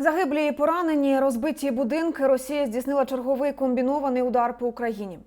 Загиблі і поранені, розбиті будинки. Росія здійснила черговий комбінований удар по Україні.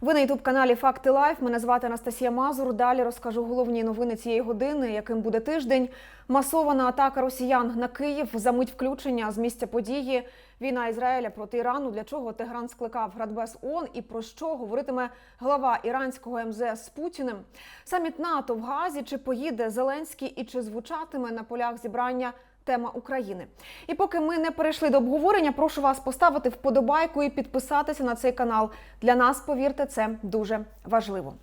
Ви на ютуб каналі Факти Лайф. Мене звати Анастасія Мазур. Далі розкажу головні новини цієї години, яким буде тиждень. Масована атака росіян на Київ. за мить включення з місця події. Війна Ізраїля проти Ірану. Для чого Тегран скликав Радбез ООН і про що говоритиме глава іранського МЗС з Путіним? Саміт НАТО в Газі. Чи поїде Зеленський і чи звучатиме на полях зібрання? Тема України. І поки ми не перейшли до обговорення, прошу вас поставити вподобайку і підписатися на цей канал. Для нас, повірте, це дуже важливо.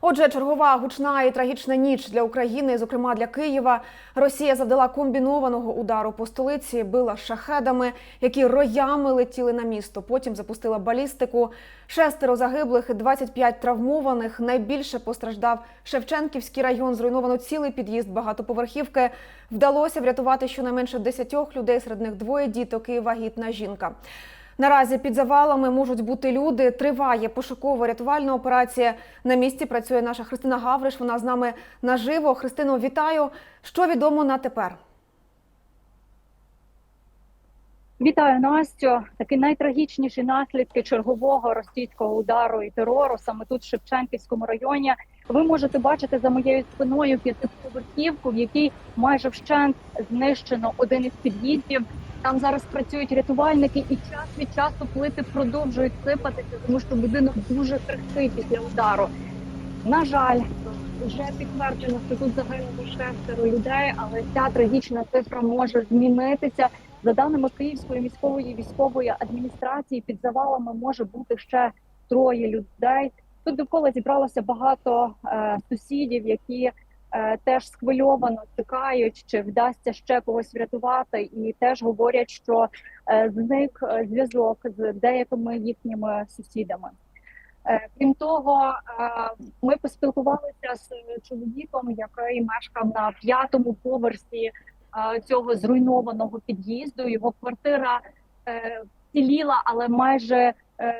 Отже, чергова гучна і трагічна ніч для України, зокрема для Києва. Росія завдала комбінованого удару по столиці, била шахедами, які роями летіли на місто. Потім запустила балістику. Шестеро загиблих, і 25 травмованих. Найбільше постраждав Шевченківський район. Зруйновано цілий під'їзд багатоповерхівки. Вдалося врятувати щонайменше 10 людей. Серед них двоє діток і вагітна жінка. Наразі під завалами можуть бути люди. Триває пошуково-рятувальна операція. На місці працює наша Христина Гавриш. Вона з нами наживо. Христино, вітаю. Що відомо на тепер? Вітаю Настю. Такі найтрагічніші наслідки чергового російського удару і терору саме тут, в Шевченківському районі. Ви можете бачити за моєю спиною п'ятиповерхівку, в якій майже вщент знищено один із під'їздів. Там зараз працюють рятувальники, і час від часу плити продовжують сипатися, тому що будинок дуже крихкий після удару. На жаль, вже підтверджено, що тут загинуло шестеро людей, але ця трагічна цифра може змінитися. За даними Київської міської військової адміністрації, під завалами може бути ще троє людей. Тут довкола зібралося багато е, сусідів, які е, теж схвильовано чекають, чи вдасться ще когось врятувати, і теж говорять, що е, зник е, зв'язок з деякими їхніми сусідами. Е, Крім того, е, ми поспілкувалися з чоловіком, який мешкав на п'ятому поверсі е, цього зруйнованого під'їзду. Його квартира е, вціліла, але майже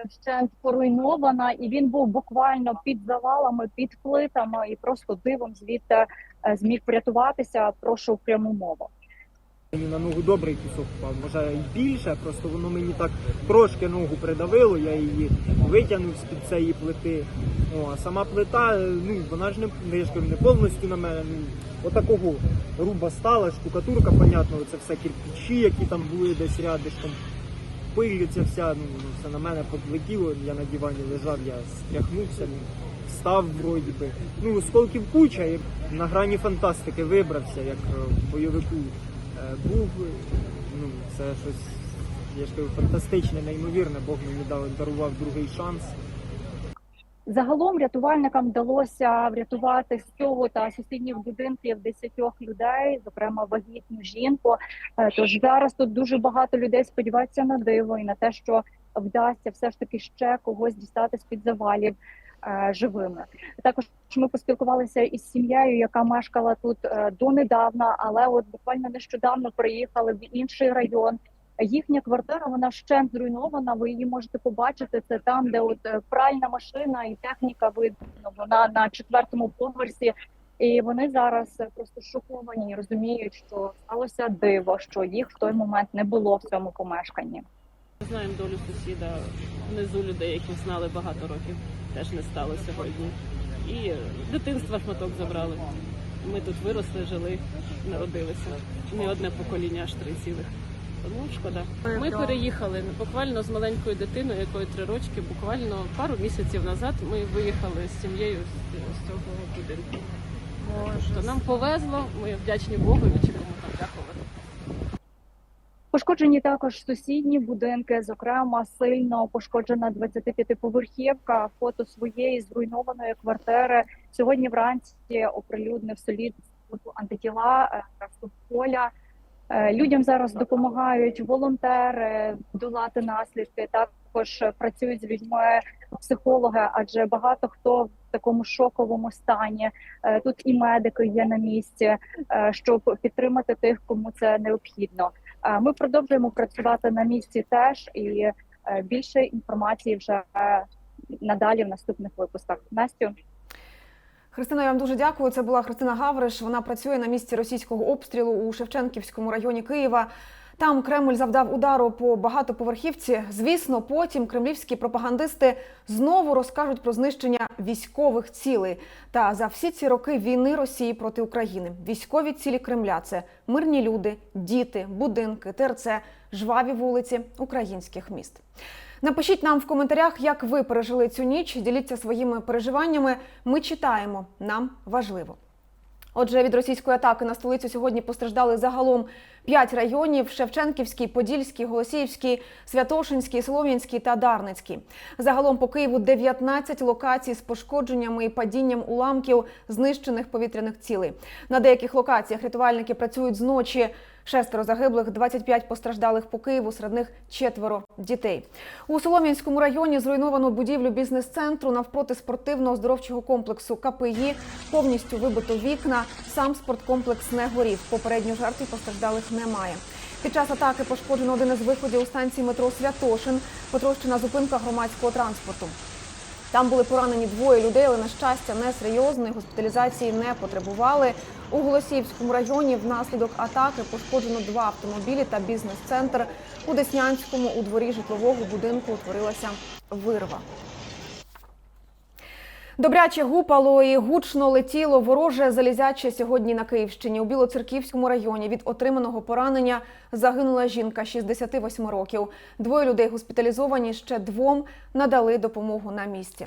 вщент поруйнована, і він був буквально під завалами, під плитами, і просто дивом звідти е, зміг врятуватися. Прошу пряму мову. Мені на ногу добрий кусок впав, може і більше, просто воно мені так трошки ногу придавило, я її витягнув з-під цієї плити. О, а сама плита, е, ну вона ж не, я ж кажу, не повністю на мене. Ну, отакого руба стала, штукатурка, понятно, це все кирпичі, які там були десь рядишком. Пиль ця вся, ну, все на мене подлетіло, я на дивані лежав, я стряхнувся, ну, встав вроді би. Ну, осколків куча, і на грані фантастики вибрався, як е, бойовику е, був. Ну, це щось, я ж кажу, фантастичне, неймовірне. Бог мені дав, дарував другий шанс. Загалом рятувальникам вдалося врятувати з цього та сусідніх будинків десятьох людей, зокрема вагітну жінку. Е, Тож зараз тут дуже багато людей сподіваються на диво і на те, що вдасться все ж таки ще когось дістати з під завалів е, живими. Також ми поспілкувалися із сім'єю, яка мешкала тут е, донедавна, але от буквально нещодавно приїхали в інший район. Їхня квартира вона вщент зруйнована. Ви її можете побачити. Це там, де от е, пральна машина і техніка видно. Вона на четвертому поверсі, і вони зараз е, просто шоковані і розуміють, що сталося диво, що їх в той момент не було в цьому помешканні. Ми Знаємо долю сусіда внизу людей, яких знали багато років, теж не стало сьогодні. І дитинства шматок забрали. Ми тут виросли, жили, народилися. Не одне покоління, аж три цілих. Тому шкода. Ми переїхали буквально з маленькою дитиною, якої три рочки, буквально пару місяців назад ми виїхали з сім'єю з, цього будинку. Тобто нам повезло, ми вдячні Богу і чому там дякувати. Пошкоджені також сусідні будинки, зокрема сильно пошкоджена 25-поверхівка. Фото своєї зруйнованої квартири сьогодні вранці оприлюднив солід антитіла е, поля. Е, Людям зараз допомагають волонтери долати наслідки. Також працюють з людьми психологи, адже багато хто в такому шоковому стані. Е, Тут і медики є на місці, е, щоб підтримати тих, кому це необхідно. Ми продовжуємо працювати на місці теж, і більше інформації вже надалі в наступних випусках. Настю. Христина, я вам дуже дякую. Це була Христина Гавриш. Вона працює на місці російського обстрілу у Шевченківському районі Києва. Там Кремль завдав удару по багатоповерхівці. Звісно, потім кремлівські пропагандисти знову розкажуть про знищення військових цілей. Та за всі ці роки війни Росії проти України військові цілі Кремля це мирні люди, діти, будинки, ТРЦ, жваві вулиці українських міст. Напишіть нам в коментарях, як ви пережили цю ніч. Діліться своїми переживаннями. Ми читаємо. Нам важливо. Отже, від російської атаки на столицю сьогодні постраждали загалом п'ять районів: Шевченківський, Подільський, Голосіївський, Святошинський, Слов'янський та Дарницький. Загалом по Києву 19 локацій з пошкодженнями і падінням уламків знищених повітряних цілей. На деяких локаціях рятувальники працюють зночі. Шестеро загиблих, 25 постраждалих по Києву, серед них четверо дітей. У Солом'янському районі зруйновано будівлю бізнес-центру навпроти спортивно-оздоровчого комплексу КПІ. Повністю вибито вікна. Сам спорткомплекс не горів. Попередньо жертв і постраждалих немає. Під час атаки пошкоджено один із виходів у станції метро Святошин, потрощена зупинка громадського транспорту. Там були поранені двоє людей, але на щастя не серйозно госпіталізації не потребували. У Голосіївському районі внаслідок атаки пошкоджено два автомобілі та бізнес-центр. У Деснянському у дворі житлового будинку утворилася вирва. Добряче гупало і гучно летіло вороже залізяче сьогодні на Київщині. У Білоцерківському районі від отриманого поранення загинула жінка 68 років. Двоє людей госпіталізовані, ще двом надали допомогу на місці.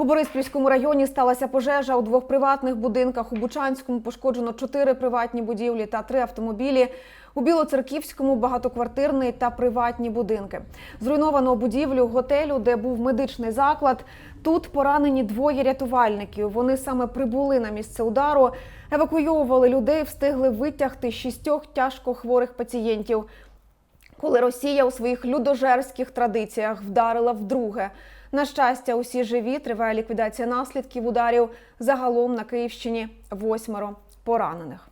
У Бориспільському районі сталася пожежа у двох приватних будинках. У Бучанському пошкоджено чотири приватні будівлі та три автомобілі. У Білоцерківському багатоквартирний та приватні будинки. Зруйновано будівлю готелю, де був медичний заклад. Тут поранені двоє рятувальників. Вони саме прибули на місце удару, евакуйовували людей, встигли витягти шістьох тяжко хворих пацієнтів. Коли Росія у своїх людожерських традиціях вдарила вдруге. На щастя, усі живі триває ліквідація наслідків ударів. Загалом на Київщині восьмеро поранених.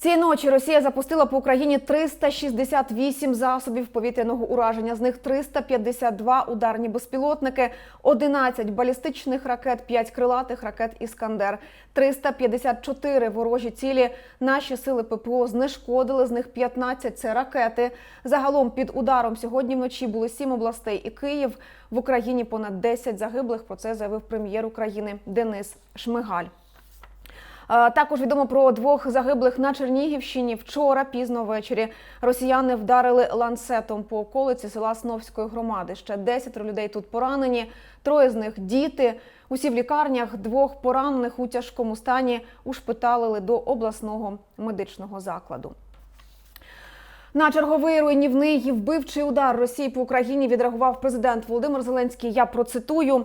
Цієї ночі Росія запустила по Україні 368 засобів повітряного ураження. З них 352 ударні безпілотники, 11 балістичних ракет, 5 крилатих ракет Іскандер, 354 ворожі цілі. Наші сили ППО знешкодили. З них 15 – це ракети. Загалом під ударом сьогодні вночі були 7 областей і Київ. В Україні понад 10 загиблих. Про це заявив прем'єр України Денис Шмигаль. Е, Також відомо про двох загиблих на Чернігівщині. Вчора пізно ввечері росіяни вдарили ланцетом по околиці села Сновської громади. Ще 10 людей тут поранені. Троє з них діти. Усі в лікарнях двох поранених у тяжкому стані ушпиталили до обласного медичного закладу. На черговий руйнівний і вбивчий удар Росії по Україні відреагував президент Володимир Зеленський. Я процитую: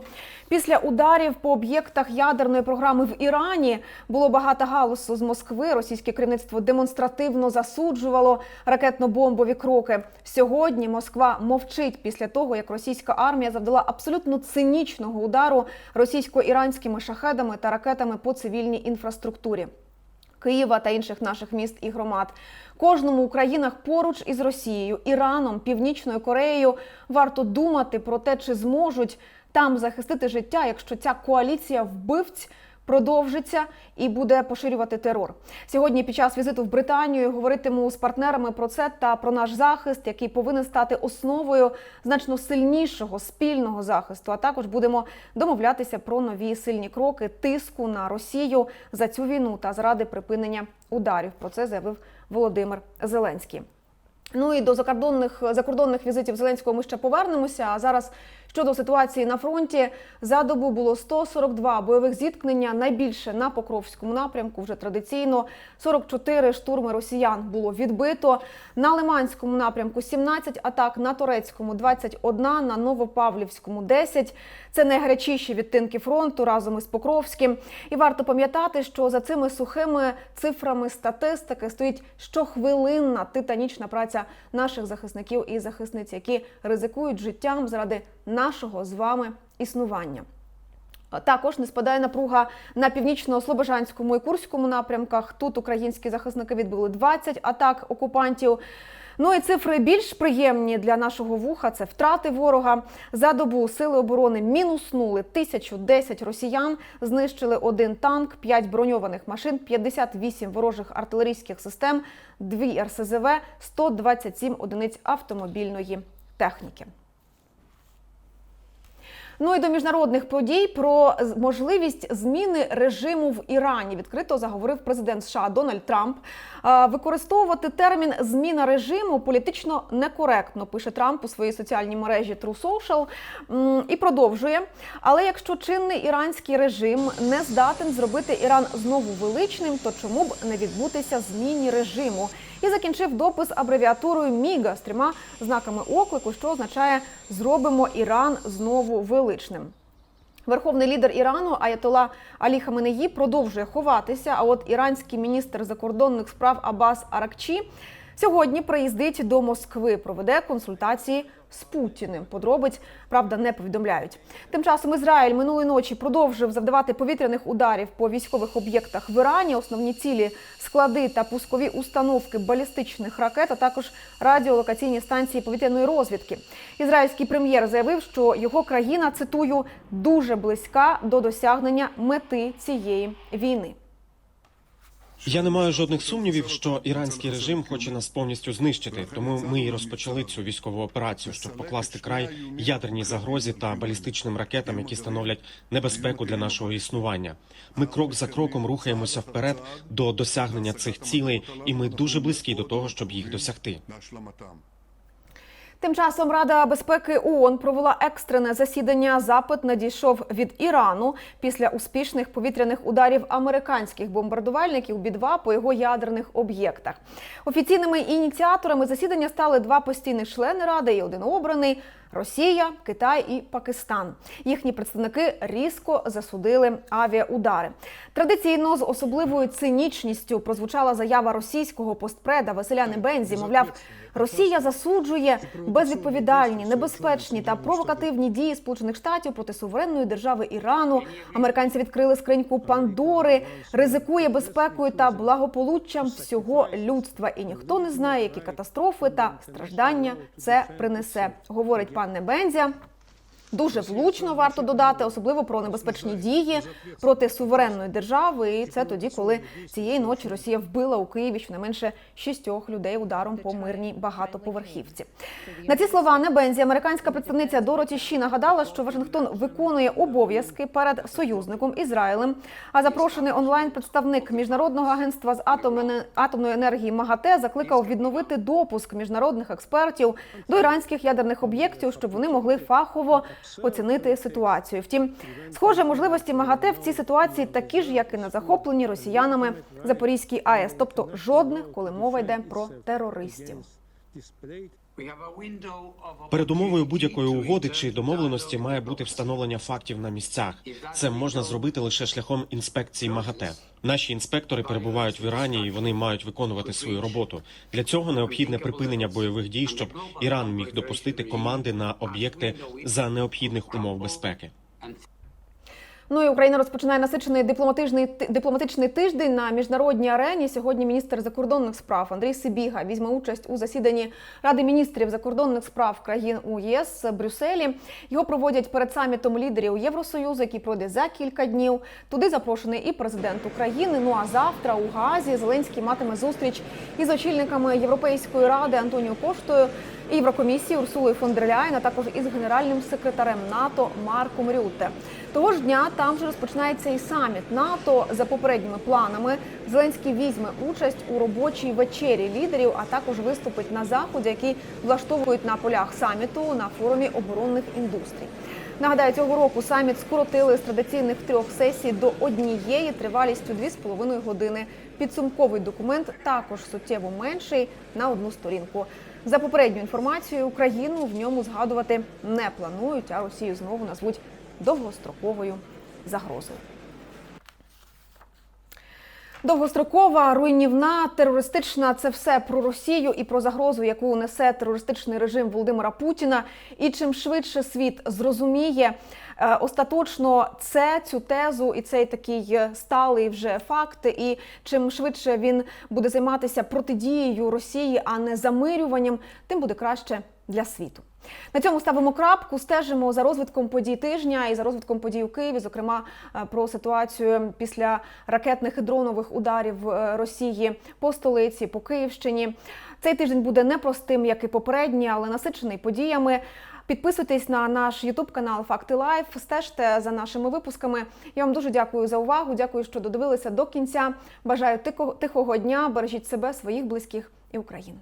після ударів по об'єктах ядерної програми в Ірані було багато галасу з Москви. Російське керівництво демонстративно засуджувало ракетно-бомбові кроки. Сьогодні Москва мовчить після того, як російська армія завдала абсолютно цинічного удару російсько-іранськими шахедами та ракетами по цивільній інфраструктурі. Києва та інших наших міст і громад. Кожному у країнах поруч із Росією, Іраном, Північною Кореєю варто думати про те, чи зможуть там захистити життя, якщо ця коаліція вбивць продовжиться і буде поширювати терор. Сьогодні під час візиту в Британію говоритиму з партнерами про це та про наш захист, який повинен стати основою значно сильнішого спільного захисту. А також будемо домовлятися про нові сильні кроки тиску на Росію за цю війну та заради припинення ударів. Про це заявив Володимир Зеленський. Ну і до закордонних закордонних візитів Зеленського ми ще повернемося. А зараз щодо ситуації на фронті за добу було 142 бойових зіткнення. Найбільше на Покровському напрямку вже традиційно 44 штурми росіян було відбито. На Лиманському напрямку 17 атак, на Торецькому 21, на Новопавлівському 10. Це найгарячіші відтинки фронту разом із Покровським. І варто пам'ятати, що за цими сухими цифрами статистики стоїть щохвилинна титанічна праця наших захисників і захисниць, які ризикують життям заради нашого з вами існування. Також не спадає напруга на північно-слобожанському і курському напрямках. Тут українські захисники відбили 20 атак окупантів. Ну і цифри більш приємні для нашого вуха. Це втрати ворога. За добу сили оборони мінуснули 1010 росіян, знищили один танк, 5 броньованих машин, 58 ворожих артилерійських систем, 2 РСЗВ, 127 одиниць автомобільної техніки. Ну і до міжнародних подій про можливість зміни режиму в Ірані відкрито заговорив президент США Дональд Трамп. Використовувати термін зміна режиму політично некоректно, пише Трамп у своїй соціальній мережі True Social і продовжує. Але якщо чинний іранський режим не здатен зробити Іран знову величним, то чому б не відбутися зміні режиму? І закінчив допис абревіатурою Міга з трьома знаками оклику, що означає зробимо Іран знову величним. Верховний лідер Ірану Аятола Алі Хаменеї продовжує ховатися. А от іранський міністр закордонних справ Абас Аракчі сьогодні приїздить до Москви, проведе консультації з Путіним. Подробиць правда не повідомляють. Тим часом Ізраїль минулої ночі продовжив завдавати повітряних ударів по військових об'єктах в Ірані. Основні цілі склади та пускові установки балістичних ракет, а також радіолокаційні станції повітряної розвідки. Ізраїльський прем'єр заявив, що його країна цитую дуже близька до досягнення мети цієї війни. Я не маю жодних сумнівів, що іранський режим хоче нас повністю знищити. Тому ми і розпочали цю військову операцію, щоб покласти край ядерній загрозі та балістичним ракетам, які становлять небезпеку для нашого існування. Ми крок за кроком рухаємося вперед до досягнення цих цілей, і ми дуже близькі до того, щоб їх досягти. Тим часом Рада безпеки ООН провела екстрене засідання. Запит надійшов від Ірану після успішних повітряних ударів американських бомбардувальників Бі-2 по його ядерних об'єктах. Офіційними ініціаторами засідання стали два постійні члени ради і один обраний. Росія, Китай і Пакистан їхні представники різко засудили авіаудари. Традиційно з особливою цинічністю прозвучала заява російського постпреда Василя Небензі. Мовляв, Росія засуджує безвідповідальні, небезпечні та провокативні дії Сполучених Штатів проти суверенної держави Ірану. Американці відкрили скриньку Пандори, ризикує безпекою та благополуччям всього людства. І ніхто не знає, які катастрофи та страждання це принесе, говорить пан Небензя. Дуже влучно варто додати, особливо про небезпечні дії проти суверенної держави. І це тоді, коли цієї ночі Росія вбила у Києві щонайменше шістьох людей ударом по мирній багатоповерхівці. На ці слова Небензі американська представниця Дороті Ші нагадала, що Вашингтон виконує обов'язки перед союзником Ізраїлем. А запрошений онлайн представник міжнародного агентства з атомної енергії МАГАТЕ закликав відновити допуск міжнародних експертів до іранських ядерних об'єктів, щоб вони могли фахово оцінити ситуацію. Втім, схоже, можливості МАГАТЕ в цій ситуації такі ж, як і на захопленні росіянами Запорізькій АЕС, тобто жодних, коли мова йде про терористів. Передумовою будь-якої угоди чи домовленості має бути встановлення фактів на місцях. Це можна зробити лише шляхом інспекції МАГАТЕ. Наші інспектори перебувають в Ірані і вони мають виконувати свою роботу. Для цього необхідне припинення бойових дій, щоб Іран міг допустити команди на об'єкти за необхідних умов безпеки. Ну і Україна розпочинає насичений дипломатичний дипломатичний тиждень на міжнародній арені. Сьогодні міністр закордонних справ Андрій Сибіга візьме участь у засіданні Ради міністрів закордонних справ країн у ЄС Брюсселі. Його проводять перед самітом лідерів Євросоюзу, який пройде за кілька днів. Туди запрошений і президент України. Ну а завтра у Газі Зеленський матиме зустріч із очільниками Європейської ради Антоніо Коштою Єврокомісії Урсулою фон дер Ляєн, а також із генеральним секретарем НАТО Марком Рютте. Того ж дня там же розпочинається і саміт НАТО. За попередніми планами Зеленський візьме участь у робочій вечері лідерів, а також виступить на заході, який влаштовують на полях саміту на форумі оборонних індустрій. Нагадаю, цього року саміт скоротили з традиційних трьох сесій до однієї тривалістю 2,5 години. Підсумковий документ також суттєво менший на одну сторінку. За попередньою інформацією, Україну в ньому згадувати не планують, а Росію знову назвуть довгостроковою загрозою. Довгострокова, руйнівна, терористична це все про Росію і про загрозу, яку несе терористичний режим Володимира Путіна. І чим швидше світ зрозуміє е, остаточно це цю тезу і цей такий е, сталий вже факт, і чим швидше він буде займатися протидією Росії, а не замирюванням, тим буде краще для світу. На цьому ставимо крапку, стежимо за розвитком подій тижня і за розвитком подій у Києві, зокрема е, про ситуацію після ракетних і дронових ударів е, Росії по столиці, по Київщині. Цей тиждень буде непростим, як і попередній, але насичений подіями. Підписуйтесь на наш Ютуб канал Факти Лайф, стежте за нашими випусками. Я вам дуже дякую за увагу. Дякую, що додивилися до кінця. Бажаю тихого- тихого дня. Бережіть себе, своїх близьких і Україну.